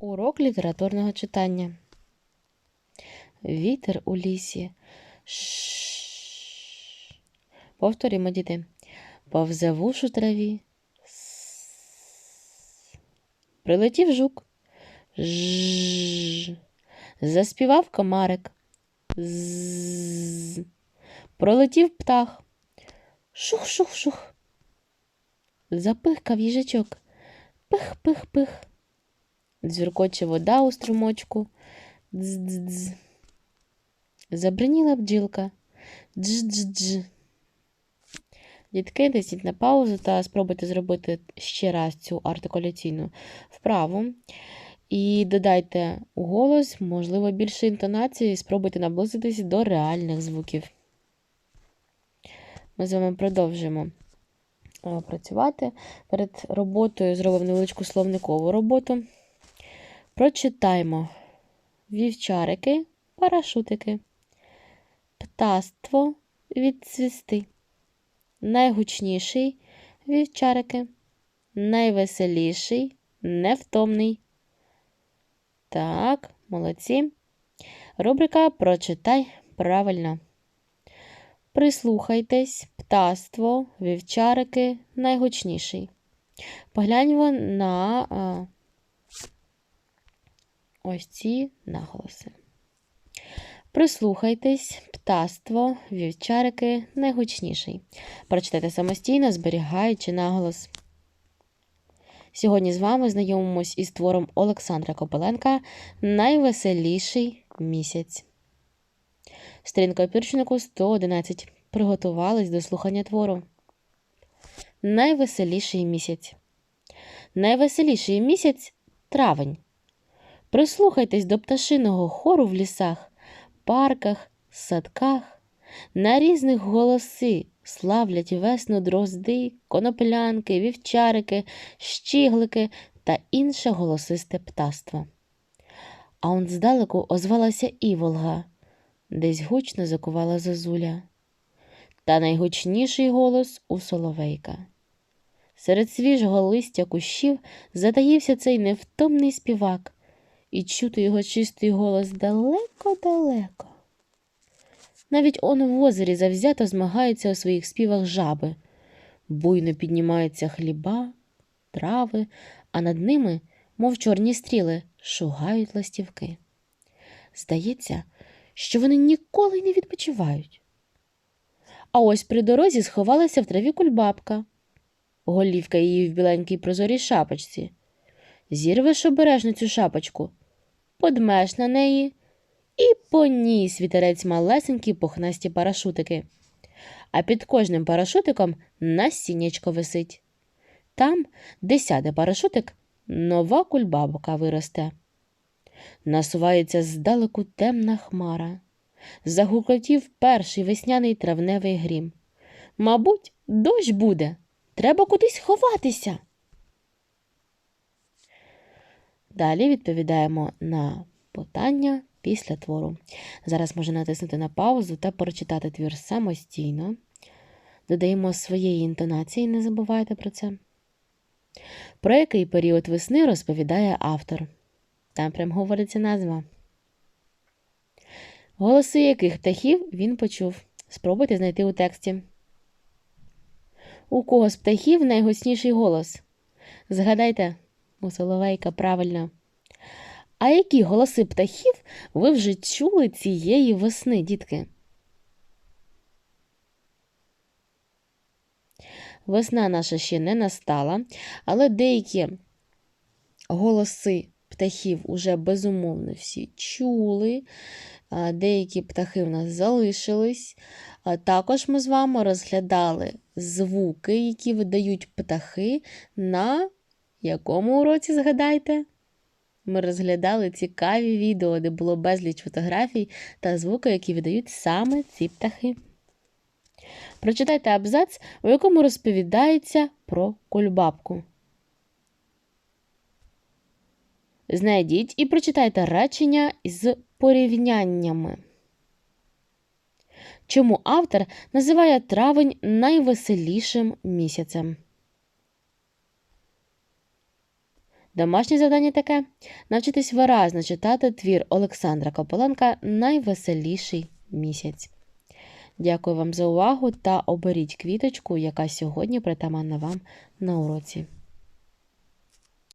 Урок літературного читання. Вітер у лісі. Ш. Повторюємо, діти. Повзе вуш у траві. С. Прилетів жук. Заспівав комарик. З. Пролетів птах. Шух-шух-шух. Запихкав їжачок. Пих-пих-пих. Дзюркоче вода у струмочку. Дз-дз-дз. Забриніла бджілка. Дж-дж-дж. Дітки, тисніть на паузу та спробуйте зробити ще раз цю артикуляційну вправу. І додайте у голос, можливо, більше інтонації, і спробуйте наблизитись до реальних звуків. Ми з вами продовжимо е, працювати. Перед роботою зробимо невеличку словникову роботу. Прочитаймо вівчарики, парашутики, птаство відцвісти, найгучніший вівчарики, найвеселіший, невтомний. Так, молодці. Рубрика Прочитай правильно. Прислухайтесь, птаство, вівчарики, найгучніший. Погляньмо на ось ці наголоси. Прислухайтесь, птаство, вівчарики, найгучніший. Прочитайте самостійно, зберігаючи наголос. Сьогодні з вами знайомимось із твором Олександра Копеленка Найвеселіший місяць. Сторінка опірчнику 111. Приготувались до слухання твору. Найвеселіший місяць. Найвеселіший місяць травень. Прислухайтесь до пташиного хору в лісах, парках, садках. На різних голоси славлять весну дрозди, коноплянки, вівчарики, щіглики та інше голосисте птаство. А он здалеку озвалася іволга, десь гучно закувала зозуля. Та найгучніший голос у соловейка. Серед свіжого листя кущів затаївся цей невтомний співак, і чути його чистий голос далеко-далеко. Навіть он в озері завзято змагаються у своїх співах жаби, буйно піднімаються хліба, трави, а над ними, мов чорні стріли, шугають ластівки. Здається, що вони ніколи не відпочивають. А ось при дорозі сховалася в траві кульбабка, голівка її в біленькій прозорій шапочці. Зірвеш обережно цю шапочку, подмеш на неї і поніс вітерець малесенькі пухнасті парашутики. А під кожним парашутиком насіннячко висить. Там, де сяде парашутик, нова кульбабка виросте. Насувається здалеку темна хмара. Загукотів перший весняний травневий грім. Мабуть, дощ буде. Треба кудись ховатися. Далі відповідаємо на питання після твору. Зараз можна натиснути на паузу та прочитати твір самостійно. Додаємо своєї інтонації, не забувайте про це. Про який період весни розповідає автор. Там прям говориться назва. Голоси яких птахів він почув. Спробуйте знайти у тексті. У кого з птахів найгусніший голос? Згадайте, у Соловейка правильно. А які голоси птахів ви вже чули цієї весни, дітки? Весна наша ще не настала, але деякі голоси птахів уже безумовно всі чули. Деякі птахи в нас залишились. Також ми з вами розглядали звуки, які видають птахи на якому уроці, згадайте? Ми розглядали цікаві відео, де було безліч фотографій та звуки, які видають саме ці птахи. Прочитайте абзац, у якому розповідається про кульбабку. Знайдіть і прочитайте речення з порівняннями. Чому автор називає травень найвеселішим місяцем? Домашнє завдання таке навчитись виразно читати твір Олександра Кополенка Найвеселіший місяць. Дякую вам за увагу та оберіть квіточку, яка сьогодні притаманна вам на уроці.